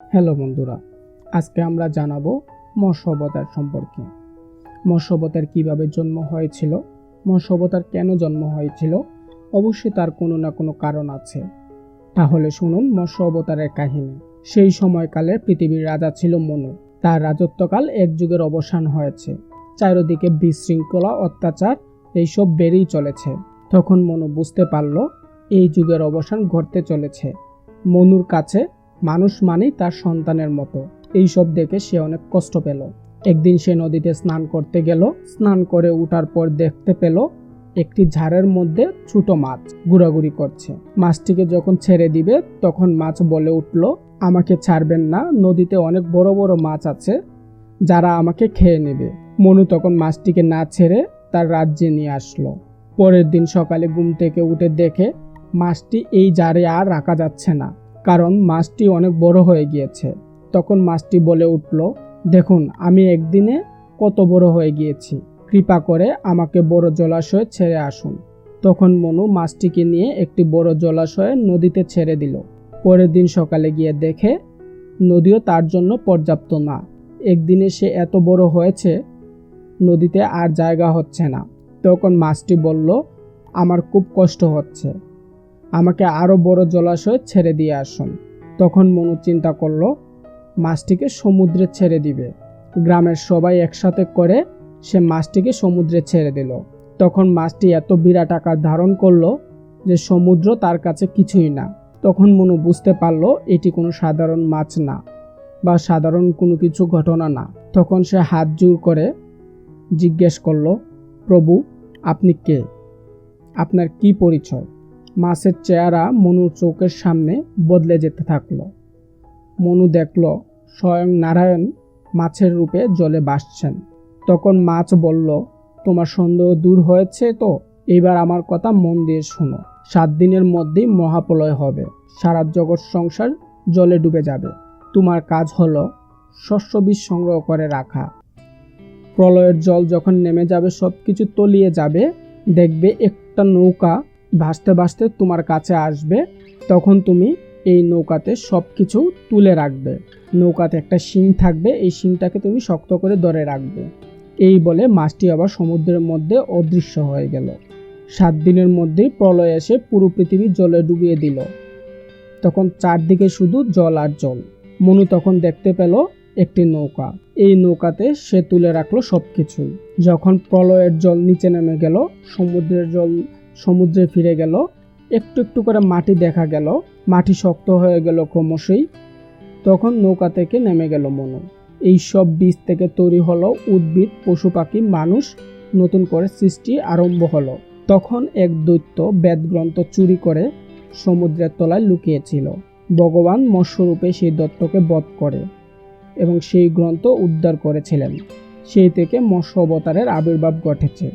Hello বন্ধুরা, আজকে আমরা জানাব মৎস্য অবতার সম্পর্কে। মৎস্য অবতার কীভাবে জন্ম হয়েছিল মৎস্য অবতার কেন জন্ম হয়েছিল, অবশ্যই তার কোনো না কোনো কারণ আছে। তাহলে শুনুন মৎস্য অবতারের কাহিনী। সেই সময়কালে পৃথিবীর রাজা ছিল মনু। তার রাজত্বকাল এক যুগের অবসান হয়েছে। চারিদিকে বিশৃঙ্খলা, অত্যাচার, এইসব বেড়েই চলেছে। তখন মনু বুঝতে পারল, এই যুগের অবসান ঘটতে চলেছে। মনুর কাছে মানুষ মানেই তার সন্তানের মতো। এইসব দেখে সে অনেক কষ্ট পেল। একদিন সে নদীতে স্নান করতে গেল। স্নান করে উঠার পর দেখতে পেল একটি ঝাড়ের মধ্যে ছোট মাছ ঘোরাঘুরি করছে। মাছটিকে যখন ছেড়ে দিবে, তখন মাছ বলে উঠল, আমাকে ছাড়বেন না, নদীতে অনেক বড় বড় মাছ আছে, যারা আমাকে খেয়ে নেবে। মনু তখন মাছটিকে না ছেড়ে তার রাজ্যে নিয়ে আসলো। পরের দিন সকালে ঘুম থেকে উঠে দেখে মাছটি এই জারে আর রাখা যাচ্ছে না। কারণ মাছটি অনেক বড় হয়ে গিয়েছে। তখন মাছটি বলে উঠল, দেখুন, আমি একদিনে কত বড় হয়ে গিয়েছি। কৃপা করে আমাকে বড় জলাশয়ে ছেড়ে আসুন। তখন মনু মাছটিকে নিয়ে একটি বড় জলাশয়ে নদীতে ছেড়ে দিল। পরের দিন সকালে গিয়ে দেখে, নদীও তার জন্য পর্যাপ্ত না। একদিনে সে এত বড় হয়েছে, নদীতে আর জায়গা হচ্ছে না। তখন মাছটি বলল, আমার খুব কষ্ট হচ্ছে। আমাকে আরও বড় জলাশয়ে ছেড়ে দিয়ে আসুন। তখন মনু চিন্তা করল, মাছটিকে সমুদ্রে ছেড়ে দিবে। গ্রামের সবাই একসাথে করে সে মাছটিকে সমুদ্রে ছেড়ে দিল। তখন মাছটি এত বিরাট আকার ধারণ করল যে সমুদ্র তার কাছে কিছুই না। তখন মনু বুঝতে পারল, এটি কোনো সাধারণ মাছ না বা সাধারণ কোনো কিছু ঘটনা না। তখন সে হাত জোর করে জিজ্ঞেস করল, প্রভু, আপনি কে? আপনার কি পরিচয়? মাছের চেহারা মনুর চোখের সামনে বদলে যেতে থাকল। মনু দেখল স্বয়ং নারায়ণ মাছের রূপে জলে ভাসছেন। তখন মাছ বলল, তোমার সন্দেহ দূর হয়েছে তো? এবার আমার কথা মন দিয়ে শোনো। সাত দিনের মধ্যেই মহাপ্রলয় হবে। সারা জগৎ সংসার জলে ডুবে যাবে। তোমার কাজ হলো শস্য বীজ সংগ্রহ করে রাখা। প্রলয়ের জল যখন নেমে যাবে সব কিছু তলিয়ে যাবে। দেখবে একটা নৌকা ভাসতে ভাসতে তোমার কাছে আসবে, তখন তুমি এই নৌকাতে সব কিছু তুলে রাখবে। নৌকাতে একটা শিং থাকবে, এই শিংটাকে তুমি শক্ত করে ধরে রাখবে। এই বলে মাছটি আবার সমুদ্রের মধ্যে অদৃশ্য হয়ে গেল। সাত দিনের মধ্যেই প্রলয় এসে পুরো পৃথিবী জলে ডুবিয়ে দিল। তখন চারদিকে শুধু জল আর জল। মনু তখন দেখতে পেল একটি নৌকা। এই নৌকাতে সে তুলে রাখল সব কিছুই যখন প্রলয়ের জল নিচে নেমে গেল, সমুদ্রের জল সমুদ্রে ফিরে গেল। একটু একটু করে মাটি দেখা গেল। মাটি শক্ত হয়ে গেল ক্রমশই। তখন নৌকা থেকে নেমে গেল মনু। এই সব বীজ থেকে তৈরি হলো উদ্ভিদ, পশু পাখি, মানুষ। নতুন করে সৃষ্টি আরম্ভ হলো। তখন এক দৈত্য বেদগ্রন্থ চুরি করে সমুদ্রের তলায় লুকিয়েছিল। ভগবান মৎস্যরূপে সেই দত্তকে বধ করে এবং সেই গ্রন্থ উদ্ধার করেছিলেন। সেই থেকে মৎস্য অবতারের আবির্ভাব ঘটেছে।